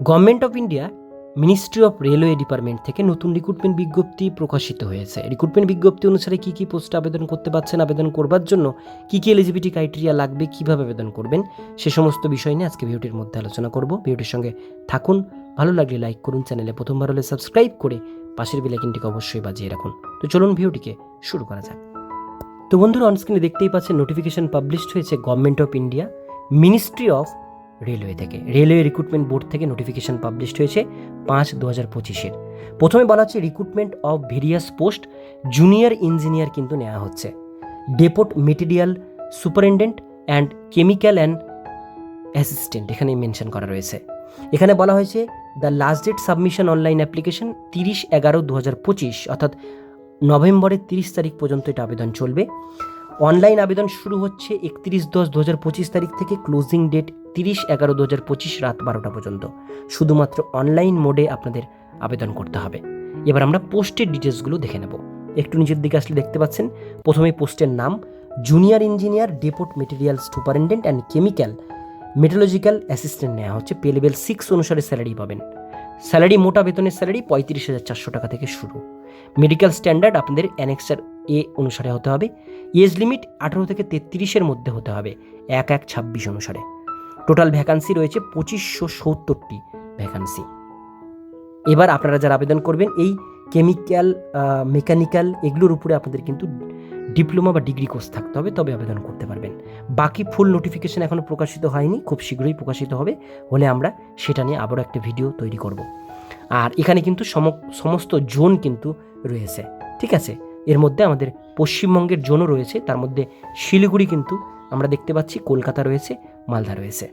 Government of India ministry of railway department থেকে নতুন recruitment বিজ্ঞপ্তি প্রকাশিত হয়েছে। রিক্রুটমেন্ট বিজ্ঞপ্তি অনুসারে কী কী পোস্টে আবেদন করতে পারছেন, আবেদন করবার জন্য কী কী এলিজিবিলিটি ক্রাইটেরিয়া লাগবে, কীভাবে আবেদন করবেন, সে সমস্ত বিষয় নিয়ে আজকে ভিডিওটির মধ্যে আলোচনা করব। ভিডিওটির সঙ্গে থাকুন, ভালো লাগলে লাইক করুন চ্যানেলে প্রথমবার হলে সাবস্ক্রাইব করে পাশের বেলাইকিনটিকে অবশ্যই বাজিয়ে রাখুন। তো চলুন ভিডিওটিকে শুরু করা যাক। তো বন্ধুরা অনস্ক্রিনে দেখতেই পাচ্ছেন নোটিফিকেশন পাবলিশড হয়েছে government of India ministry of railway থেকে। রেলওয়ে রিক্রুটমেন্ট বোর্ড থেকে নোটিফিকেশন পাবলিশড হয়েছে পাঁচ দু হাজার পঁচিশের। প্রথমে বলা হচ্ছে recruitment of various post junior engineer কিন্তু নেওয়া হচ্ছে। Depot material superintendent and chemical and assistant এখানে মেনশন করা রয়েছে। এখানে বলা হয়েছে the last date submission online application তিরিশ এগারো দু হাজার পঁচিশ, অর্থাৎ নভেম্বরের তিরিশ তারিখ পর্যন্ত এটা আবেদন চলবে। অনলাইন আবেদন শুরু হচ্ছে একত্রিশ দশ দু হাজার পঁচিশ তারিখ থেকে ক্লোজিং ডেট তিরিশ এগারো দু হাজার পঁচিশ রাত বারোটা পর্যন্ত। শুধুমাত্র অনলাইন মোডে আপনাদের আবেদন করতে হবে। এবার আমরা পোস্টের ডিটেলসগুলো দেখে নেব। একটু নিচের দিকে আসলে দেখতে পাচ্ছেন প্রথমে পোস্টের নাম junior engineer depot material superintendent and chemical metallurgical assistant নেওয়া হচ্ছে। পে লেভেল সিক্স অনুসারে স্যালারি পাবেন। স্যালারি মোটা বেতনের স্যালারি পঁয়ত্রিশ হাজার চারশো টাকা থেকে শুরু। মেডিকেল স্ট্যান্ডার্ড আপনাদের অ্যানেক্সার এ অনুসারে হতে হবে। এজ লিমিট আঠারো থেকে তেত্রিশের মধ্যে হতে হবে। এক এক ছাব্বিশ অনুসারে। টোটাল ভ্যাকান্সি রয়েছে পঁচিশশো সত্তরটি ভ্যাকান্সি এবার আপনারা যারা আবেদন করবেন, এই কেমিক্যাল মেকানিক্যাল এগুলোর উপরে আপনাদের কিন্তু ডিপ্লোমা বা ডিগ্রি কোর্স থাকতে হবে, তবে আবেদন করতে পারবেন। বাকি ফুল নোটিফিকেশন এখনও প্রকাশিত হয়নি, খুব শীঘ্রই প্রকাশিত হবে, হলে আমরা সেটা নিয়ে আবারও একটা ভিডিও তৈরি করব। আর এখানে কিন্তু সম- সমস্ত জোন কিন্তু রয়েছে, ঠিক আছে? এর মধ্যে আমাদের পশ্চিমবঙ্গের জোনও রয়েছে, তার মধ্যে শিলিগুড়ি কিন্তু আমরা দেখতে পাচ্ছি কলকাতা রয়েছে মালদা রয়েছে।